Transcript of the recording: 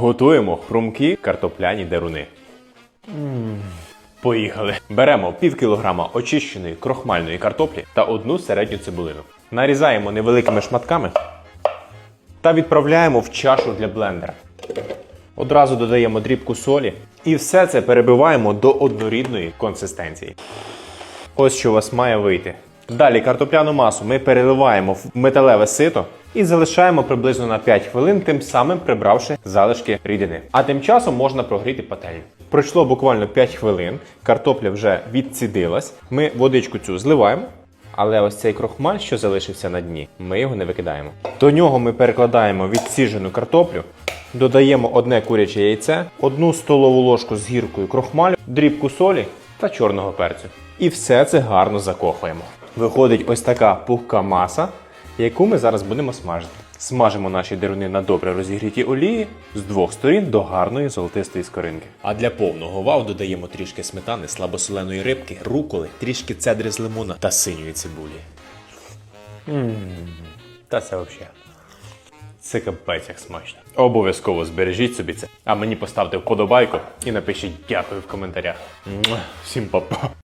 Готуємо хрумкі картопляні деруни. Поїхали. Беремо пів кілограма очищеної крохмальної картоплі та одну середню цибулину. Нарізаємо невеликими шматками та відправляємо в чашу для блендера. Одразу додаємо дрібку солі і все це перебиваємо до однорідної консистенції. Ось що у вас має вийти. Далі картопляну масу ми переливаємо в металеве сито і залишаємо приблизно на 5 хвилин, тим самим прибравши залишки рідини. А тим часом можна прогріти пательню. Пройшло буквально 5 хвилин, картопля вже відцідилась. Ми водичку цю зливаємо. Але ось цей крохмаль, що залишився на дні, ми його не викидаємо. До нього ми перекладаємо відсіжену картоплю, додаємо одне куряче яйце, одну столову ложку з гіркою крохмалю, дрібку солі та чорного перцю. І все це гарно закохуємо. Виходить ось така пухка маса, яку ми зараз будемо смажити. Смажимо наші деруни на добре розігрітій олії з двох сторін до гарної золотистої скоринки. А для повного вау додаємо трішки сметани, слабосоленої рибки, руколи, трішки цедри з лимона та синьої цибулі. Ммм, та це взагалі. Це капець як смачно. Обов'язково збережіть собі це. А мені поставте вподобайку і напишіть дякую в коментарях. Всім па-па.